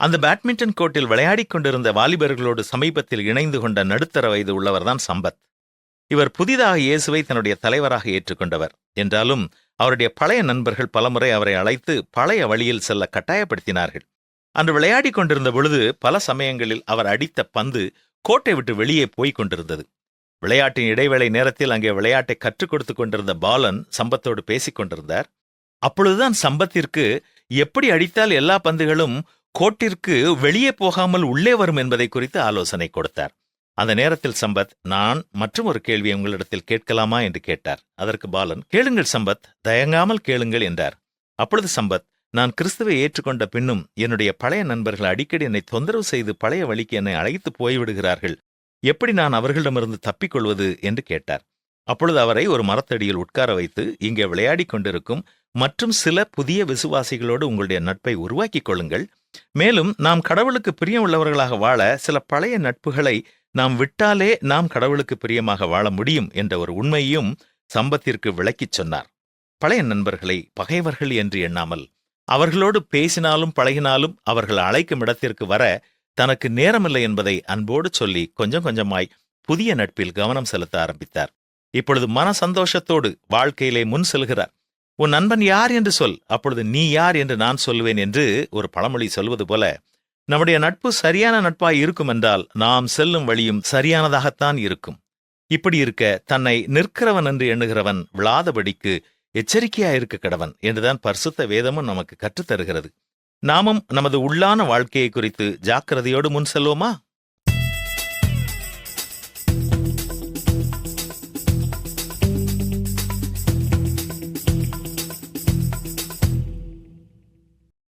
அந்த பேட்மிண்டன் கோர்ட்டில் விளையாடிக் கொண்டிருந்த வாலிபர்களோடு சமீபத்தில் இணைந்து கொண்ட நடுத்தர வயது உள்ளவர்தான் சம்பத். இவர் புதிதாக இயேசுவை தன்னுடைய தலைவராக ஏற்றுக்கொண்டவர். என்றாலும் அவருடைய பழைய நண்பர்கள் பலமுறை அவரை அழைத்து பழைய வழியில் செல்ல கட்டாயப்படுத்தினார்கள். அன்று விளையாடிக் கொண்டிருந்த பொழுது பல சமயங்களில் அவர் அடித்த பந்து கோட்டை விட்டு வெளியே போய்க் கொண்டிருந்தது. விளையாட்டின் இடைவேளை நேரத்தில் அங்கே விளையாட்டை கற்றுக் கொடுத்துக் கொண்டிருந்த பாலன் சம்பத்தோடு பேசிக் கொண்டிருந்தார். அப்பொழுதுதான் சம்பத்திற்கு எப்படி அடித்தால் எல்லா பந்துகளும் கோட்டிற்கு வெளியே போகாமல் உள்ளே வரும் என்பதை குறித்து ஆலோசனை கொடுத்தார். அந்த நேரத்தில் சம்பத் நான் மற்றும் ஒரு கேள்வியை உங்களிடத்தில் கேட்கலாமா என்று கேட்டார். அதற்கு பாலன் கேளுங்கள் சம்பத் தயங்காமல் கேளுங்கள் என்றார். அப்பொழுது சம்பத் நான் கிறிஸ்துவை ஏற்றுக்கொண்ட பின்னும் என்னுடைய பழைய நண்பர்கள் அடிக்கடி என்னை தொந்தரவு செய்து பழைய வழிக்கு என்னை அழைத்து போய்விடுகிறார்கள். எப்படி நான் அவர்களிடமிருந்து தப்பிக்கொள்வது என்று கேட்டார். அப்பொழுது அவரை ஒரு மரத்தடியில் உட்கார வைத்து இங்கே விளையாடிக் கொண்டிருக்கும் மற்றும் சில புதிய விசுவாசிகளோடு உங்களுடைய நட்பை உருவாக்கிக் கொள்ளுங்கள். மேலும் நாம் கடவுளுக்கு பிரியம் உள்ளவர்களாக வாழ சில பழைய நட்புகளை நாம் விட்டாலே நாம் கடவுளுக்கு பிரியமாக வாழ முடியும் என்ற ஒரு உண்மையையும் சம்பத்திற்கு விளக்கிச் சொன்னார். பழைய நண்பர்களை பகைவர்கள் என்று எண்ணாமல் அவர்களோடு பேசினாலும் பழகினாலும் அவர்கள் அழைக்கும் இடத்திற்கு வர தனக்கு நேரமில்லை என்பதை அன்போடு சொல்லி கொஞ்சம் கொஞ்சமாய் புதிய நட்பில் கவனம் செலுத்த ஆரம்பித்தார். இப்பொழுது மன சந்தோஷத்தோடு வாழ்க்கையிலே முன் செல்கிறார். உன் நண்பன் யார் என்று சொல். அப்பொழுது நீ யார் என்று நான் சொல்லுவேன் என்று ஒரு பழமொழி சொல்வது போல நம்முடைய நட்பு சரியான நட்பாய் இருக்கும் என்றால் நாம் செல்லும் வழியும் சரியானதாகத்தான் இருக்கும். இப்படி இருக்க தன்னை நிற்கிறவன் என்று எண்ணுகிறவன் விழாதபடிக்கு எச்சரிக்கையா இருக்க கடவன் என்றுதான் பரிசுத்த வேதமும் நமக்கு கற்றுத் தருகிறது நாமும் நமது உள்ளான வாழ்க்கையை குறித்து ஜாக்கிரதையோடு முன் செல்வோமா?